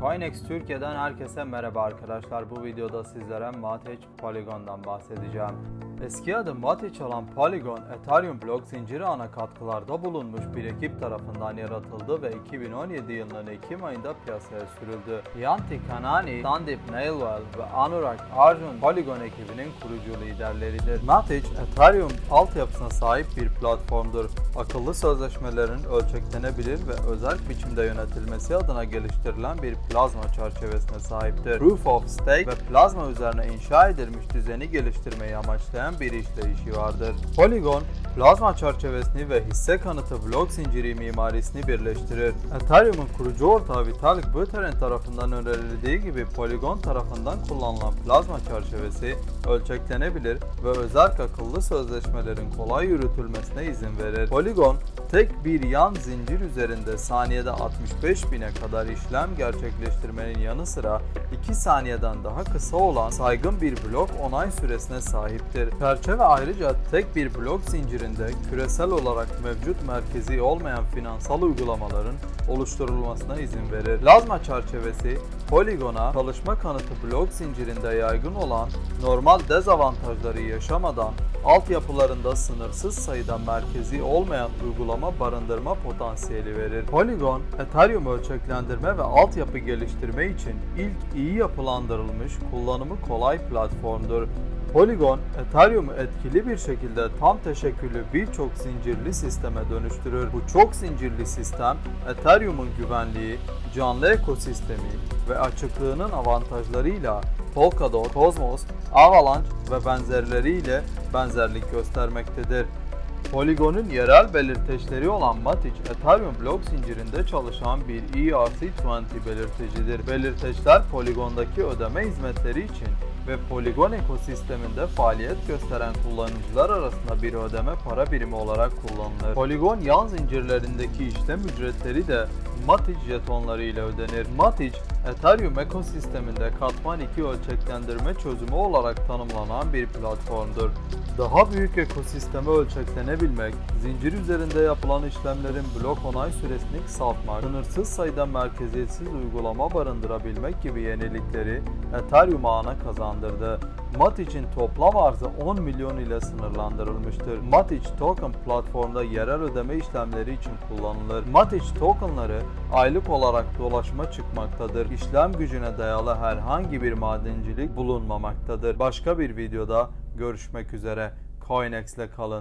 Coinex Türkiye'den herkese merhaba arkadaşlar. Bu videoda sizlere Matic Polygon'dan bahsedeceğim. Eski adı Matic olan Polygon, Ethereum blok zinciri ana katkılarda bulunmuş bir ekip tarafından yaratıldı ve 2017 yılının Ekim ayında piyasaya sürüldü. Yanti Kanani, Sandip Nailwell ve Anurag Arjun Polygon ekibinin kurucu liderleridir. Matic, Ethereum altyapısına sahip bir platformdur. Akıllı sözleşmelerin ölçeklenebilir ve özel biçimde yönetilmesi adına geliştirilen bir plazma çerçevesine sahiptir. Proof of Stake ve plazma üzerine inşa edilmiş düzeni geliştirmeyi amaçlayan bir işleyişi vardır. Polygon, plazma çerçevesini ve hisse kanıtı blok zinciri mimarisini birleştirir. Ethereum'un kurucu ortağı Vitalik Buterin tarafından önerildiği gibi Polygon tarafından kullanılan plazma çerçevesi ölçeklenebilir ve özel akıllı sözleşmelerin kolay yürütülmesine izin verir. Polygon, tek bir yan zincir üzerinde saniyede 65 bine kadar işlem gerçekleştirmenin yanı sıra 2 saniyeden daha kısa olan saygın bir blok onay süresine sahiptir. Çerçeve ayrıca tek bir blok zincirinde küresel olarak mevcut merkezi olmayan finansal uygulamaların oluşturulmasına izin verir. Plazma çerçevesi Polygon'a çalışma kanıtı blok zincirinde yaygın olan normal dezavantajları yaşamadan altyapılarında sınırsız sayıda merkezi olmayan uygulama barındırma potansiyeli verir. Polygon, Ethereum ölçeklendirme ve altyapı geliştirme için ilk iyi yapılandırılmış, kullanımı kolay platformdur. Polygon, Ethereum'u etkili bir şekilde tam teşekküllü birçok zincirli sisteme dönüştürür. Bu çok zincirli sistem, Ethereum'un güvenliği, canlı ekosistemi ve açıklığının avantajlarıyla Polkadot, Cosmos, Avalanche ve benzerleriyle benzerlik göstermektedir. Polygon'un yerel belirteçleri olan Matic, Ethereum blok zincirinde çalışan bir E ERC20 belirtecidir. Belirteçler Polygon'daki ödeme hizmetleri için ve Polygon ekosisteminde faaliyet gösteren kullanıcılar arasında bir ödeme para birimi olarak kullanılır. Polygon yan zincirlerindeki işlem ücretleri de Matic jetonları ile ödenir. Matic, Ethereum ekosisteminde katman 2 ölçeklendirme çözümü olarak tanımlanan bir platformdur. Daha büyük ekosisteme ölçeklenebilmek, zincir üzerinde yapılan işlemlerin blok onay süresini kısaltmak, sınırsız sayıda merkeziyetsiz uygulama barındırabilmek gibi yenilikleri Ethereum ağına kazandırdı. Matic'in toplam arzı 10 milyon ile sınırlandırılmıştır. Matic Token platformda yerel ödeme işlemleri için kullanılır. Matic tokenları aylık olarak dolaşıma çıkmaktadır. İşlem gücüne dayalı herhangi bir madencilik bulunmamaktadır. Başka bir videoda görüşmek üzere. Coinex kalın.